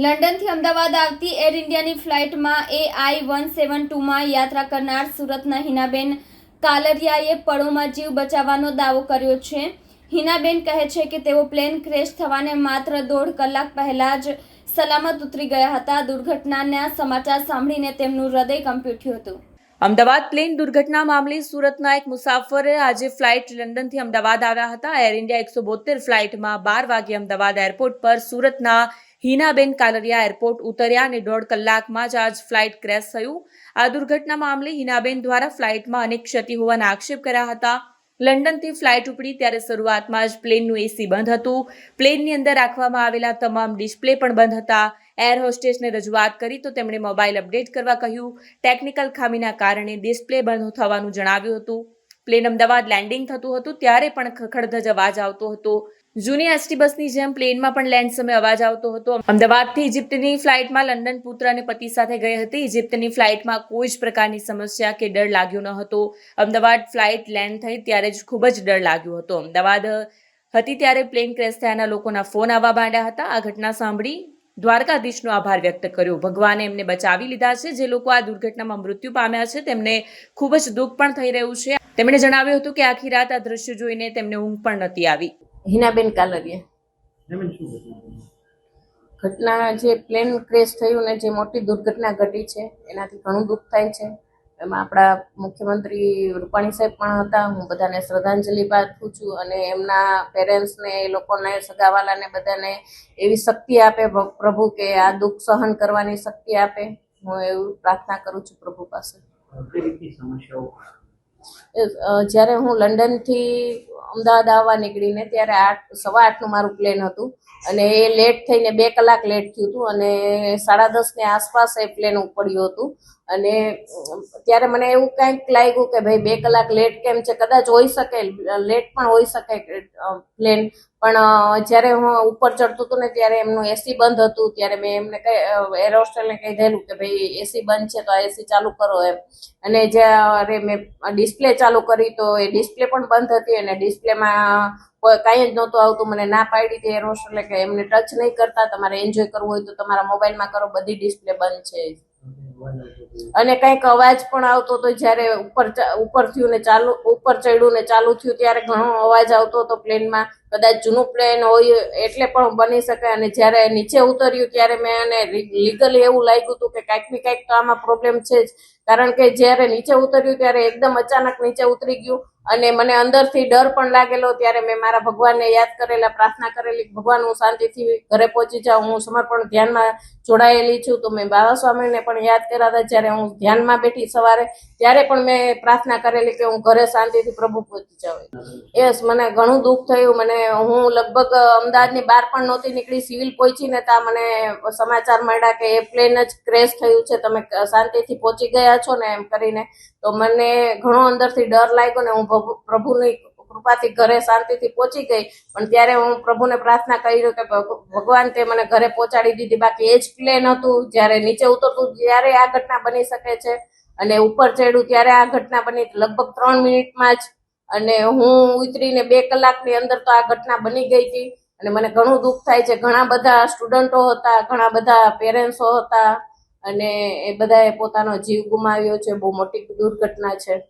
લંડનથી અમદાવાદ આવતી એર ઇન્ડિયાની ફ્લાઇટમાં એ આઈ વન સેવન ટુમાં યાત્રા કરનાર સુરતના હિનાબેન કાલરિયાએ પળોમાં જીવ બચાવવાનો દાવો કર્યો છે. હિનાબેન કહે છે કે તેઓ પ્લેન ક્રેશ થવાને માત્ર દોઢ કલાક પહેલાં જ સલામત ઉતરી ગયા હતા. દુર્ઘટનાના સમાચાર સાંભળીને તેમનું હૃદય કંપી ઉઠ્યું હતું. અમદાવાદ પ્લેન દુર્ઘટના મામલે સુરતના એક મુસાફરે આજે ફ્લાઇટ લંડનથી અમદાવાદ આવ્યા હતા. એર ઇન્ડિયા એકસો બોતેર ફ્લાઇટમાં બાર વાગે અમદાવાદ એરપોર્ટ પર સુરતના હિનાબેન કાલરિયા એરપોર્ટ ઉતર્યા અને દોઢ કલાકમાં જ આજ ફ્લાઇટ ક્રેશ થયું. આ દુર્ઘટના મામલે હિનાબેન દ્વારા ફ્લાઇટમાં અનેક ક્ષતિ હોવાના આક્ષેપ કર્યા હતા. લંડનથી ફ્લાઇટ ઉપડી ત્યારે શરૂઆતમાં જ પ્લેનનું એસી બંધ હતું. પ્લેનની અંદર રાખવામાં આવેલા તમામ ડિસ્પ્લે પણ બંધ હતા. એર હોસ્ટેસને રજૂઆત કરી તો તેમણે મોબાઈલ અપડેટ કરવા કહ્યું. ટેકનિકલ ખામીના કારણે ડિસ્પ્લે બંધ થવાનું જણાવ્યું હતું. પ્લેન અમદાવાદ લેન્ડિંગ થતું હતું, ત્યારે પણ ખખડધજ અવાજ આવતો હતો. જૂની એસટી બસની જેમ પ્લેનમાં પણ લેન્ડ સમયે અવાજ આવતો હતો. અમદાવાદથી ઇજિપ્તની ફ્લાઇટમાં લંડન પુત્ર અને પતિ સાથે ગઈ હતી. ઇજિપ્તની ફ્લાઇટમાં કોઈ જ પ્રકારની સમસ્યા કે ડર લાગ્યો ન હતો. અમદાવાદ ફ્લાઇટ લેન્ડ થઈ ત્યારે જ ખૂબ જ ડર લાગ્યો હતો. અમદાવાદ હતી ત્યારે પ્લેન ક્રેશ થયાના લોકોના ફોન આવવા માંડ્યા હતા. આ ઘટના સાંભળી દ્વારકાધીશનો આભાર વ્યક્ત કર્યો. ભગવાને એમને બચાવી લીધા છે. જે લોકો આ દુર્ઘટનામાં મૃત્યુ પામ્યા છે, તેમને ખૂબ જ દુઃખ પણ થઈ રહ્યું છે. તેમણે જણાવ્યું હતું કે આખી રાત આ દ્રશ્ય જોઈને તેમને ઊંઘ પણ નથી આવી. હિનાબેન કાલરિયા. ઘટના જે પ્લેન ક્રેશ થયું ને જે મોટી દુર્ઘટના ઘટી છે એનાથી ઘણું દુઃખ થાય છે. એમાં આપણા મુખ્યમંત્રી રૂપાણી સાહેબ પણ હતા. હું બધાને શ્રદ્ધાંજલિ પાઠવું છું અને એમના પેરેન્ટ્સને એ લોકોને સગાવાલાને બધાને એવી શક્તિ આપે પ્રભુ કે આ દુઃખ સહન કરવાની શક્તિ આપે. હું એવું પ્રાર્થના કરું છું પ્રભુ પાસે. જ્યારે હું લંડનથી અમદાવાદ આવવા નીકળીને ત્યારે આઠ, સવા આઠનું મારું પ્લેન હતું. અને એ લેટ થઈને બે કલાક લેટ થયું હતું અને સાડા દસની આસપાસ એ પ્લેન ઉપડ્યું હતું. અને ત્યારે મને એવું કંઈક લાગ્યું કે ભાઈ બે કલાક લેટ કેમ છે? કદાચ હોઈ શકે લેટ પણ હોઈ શકે પ્લેન પણ જ્યારે હું ઉપર ચડતું હતું ને ત્યારે એમનું એસી બંધ હતું. ત્યારે મેં એમને કહી એર હોસ્ટેલને કહી દેલું કે ભાઈ એસી બંધ છે તો આ એસી ચાલુ કરો એમ. અને જ્યારે મેં ડિસ્પ્લે ચાલુ કરી તો એ ડિસ્પ્લે પણ બંધ હતી અને ડિસ્પ્લેમાં કોઈ કાંઈ જ નહોતું આવતું. મને ના પાડી હતી એર હોસ્ટેલે કે એમને ટચ નહીં કરતા. તમારે એન્જોય કરવું હોય તો તમારા મોબાઈલમાં કરો, બધી ડિસ્પ્લે બંધ છે. અને કંઈક અવાજ પણ આવતો હતો જ્યારે ઉપર ઉપર થયું ને ચાલુ ઉપર ચડ્યું ને ચાલુ થયું ત્યારે ઘણો અવાજ આવતો હતો પ્લેનમાં. કદાચ જૂનું પ્લેન હોય એટલે પણ બની શકે. અને જ્યારે નીચે ઉતર્યું ત્યારે મેં એને લીગલી એવું લાગ્યું હતું કે કાંઈક ને કાંઈક તો આમાં પ્રોબ્લેમ છે જ. કારણ કે જ્યારે નીચે ઉતર્યું ત્યારે એકદમ અચાનક નીચે ઉતરી ગયું અને મને અંદરથી ડર પણ લાગેલો. ત્યારે મેં મારા ભગવાનને યાદ કરેલા, પ્રાર્થના કરેલી ભગવાન, હું શાંતિથી ઘરે પહોંચી જાઉં. હું સમર્પણ ધ્યાનમાં જોડાયેલી છું. તો મેં બાબા સ્વામીને પણ યાદ કર્યા હતા. જ્યારે હું ધ્યાનમાં બેઠી સવારે, ત્યારે પણ મેં પ્રાર્થના કરેલી કે હું ઘરે શાંતિથી પ્રભુ પહોંચી જાઉં. યસ મને ઘણું દુઃખ થયું. મને હું લગભગ અમદાવાદની બહાર પણ નહોતી નીકળી, સિવિલ પહોંચીને ત્યાં મને સમાચાર મળ્યા કે એ પ્લેન જ ક્રેશ થયું છે, તમે શાંતિથી પહોંચી ગયા છો ને એમ કરીને. તો મને ઘણો અંદરથી ડર લાગ્યો ને હું પ્રભુની કૃપાથી ઘરે શાંતિથી પહોંચી ગઈ. પણ ત્યારે હું પ્રભુને પ્રાર્થના કરી કે ભગવાન તે મને ઘરે પહોંચાડી દીધી. બાકી એ જ પ્લેન હતું, જ્યારે નીચે ઉતરતું ત્યારે આ ઘટના બની શકે છે. અને ઉપર ચડ્યું ત્યારે આ ઘટના બની. લગભગ ત્રણ મિનિટમાં જ અને હું ઉતરીને બે કલાકની અંદર તો આ ઘટના બની ગઈ હતી. અને મને ઘણું દુઃખ થાય છે. ઘણા બધા સ્ટુડન્ટો હતા, ઘણા બધા પેરેન્ટ્સો હતા. અને એ બધાએ પોતાનો જીવ ગુમાવ્યો છે. બહુ મોટી દુર્ઘટના છે.